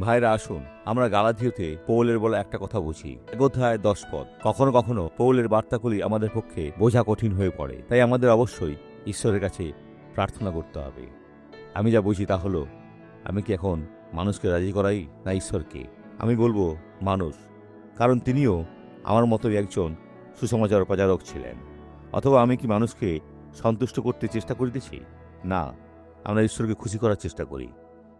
ভাইরা, আসুন, আমরা গালাধিওতে পৌলের বলা একটা কথা বুঝি। এক অধ্যায় দশ পদ। কখনো কখনো পৌলের বার্তাগুলি আমাদের পক্ষে বোঝা কঠিন হয়ে পড়ে। তাই আমাদের অবশ্যই ঈশ্বরের কাছে প্রার্থনা করতে হবে। আমি যা বুঝি তা হলো, আমি কি এখন মানুষকে রাজি করাই না ঈশ্বরকে? আমি বলব, মানুষ। কারণ তিনিও আমার মতোই একজন সুসমাচার প্রচারক ছিলেন। অথবা আমি কি মানুষকে সন্তুষ্ট করতে চেষ্টা করিতেছি? না, আমরা ঈশ্বরকে খুশি করার চেষ্টা করি।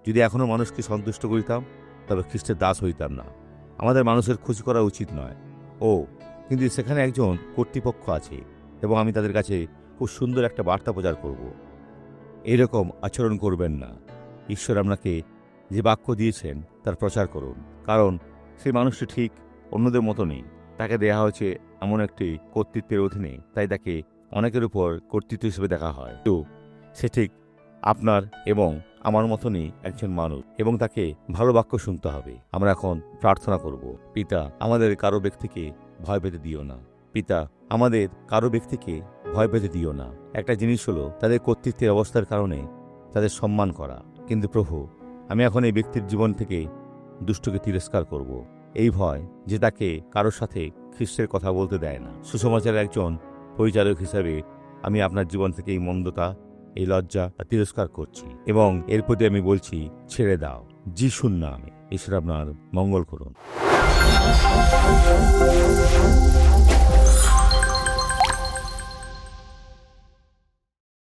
যদি এখনও মানুষকে সন্তুষ্ট করিতাম, তবে খ্রিস্টের দাস হইতাম না। আমাদের মানুষের খুশি করা উচিত নয়। ও, কিন্তু সেখানে একজন কর্তৃপক্ষ আছে এবং আমি তাদের কাছে খুব সুন্দর একটা বার্তা প্রচার করব। এরকম আচরণ করবেন না। ঈশ্বর আপনাকে যে বাক্য দিয়েছেন, তার প্রচার করুন। কারণ সেই মানুষটি ঠিক অন্যদের মতো নেই। তাকে দেয়া হয়েছে এমন একটি কর্তৃত্বের অধীনে, তাই তাকে অনেকের উপর কর্তৃত্ব হিসেবে দেখা হয়। তো সে ঠিক আপনার এবং আমার মতনই একজন মানুষ এবং তাকে ভালো বাক্য শুনতে হবে। আমরা এখন প্রার্থনা করব, পিতা, আমাদের কারও ব্যক্তিকে ভয় পেতে দিও না। পিতা, আমাদের কারও ব্যক্তিকে ভয় পেতে দিও না। একটা জিনিস হলো তাদের কর্তৃত্বের অবস্থার কারণে তাদের সম্মান করা। কিন্তু প্রভু, আমি এখন এই ব্যক্তির জীবন থেকে দুষ্টকে তিরস্কার করব। এই ভয় যে তাকে কারোর সাথে খ্রিস্টের কথা বলতে দেয় না। সুসমাচারের একজন পরিচালক হিসাবে আমি আপনার জীবন থেকে এই মন্দতা এই লজ্জা তিরস্কার করছি এবং এর প্রতি আমি বলছি, ছেড়ে দাও, যিশুর নামে, ঈশ্বর আপনার মঙ্গল করুন।